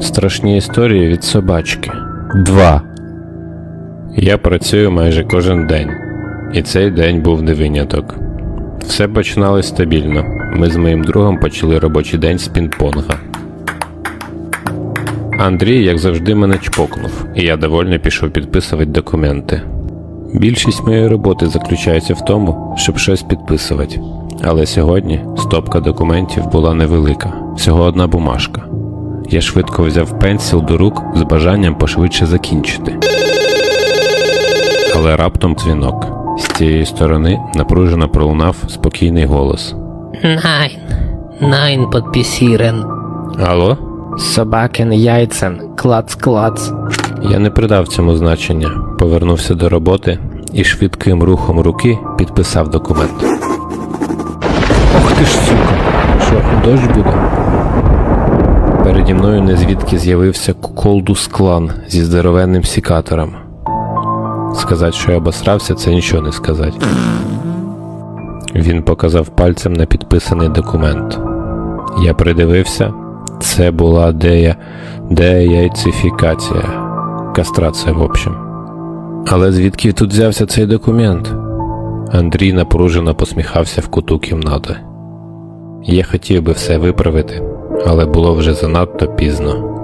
Страшні історії від собачки. 2. Я працюю майже кожен день, і цей день був не виняток. Все починалось стабільно. Ми з моїм другом почали робочий день з пінг-понга. Андрій, як завжди, мене чпокнув, і я довольно пішов підписувати документи. Більшість моєї роботи заключається в тому, щоб щось підписувати. Але сьогодні стопка документів була невелика, всього одна бумажка. Я швидко взяв пенсіл до рук з бажанням пошвидше закінчити. Але раптом дзвінок. З цієї сторони напружено пролунав спокійний голос. Nein, nein, подписірен. Алло? Собакен яйцен, клац-клац. Я не придав цьому значення, повернувся до роботи і швидким рухом руки підписав документ. Ох ти ж сука! Що, дощ буде? Переді мною незвідки з'явився Колдус клан зі здоровенним сікатором. Сказати, що я обосрався, це нічого не сказати. Він показав пальцем на підписаний документ. Я придивився. Це була дея... деяйцифікація. Кастрація, в общем. Але звідки тут взявся цей документ? Андрій напружено посміхався в куту кімнати. Я хотів би все виправити, але було вже занадто пізно.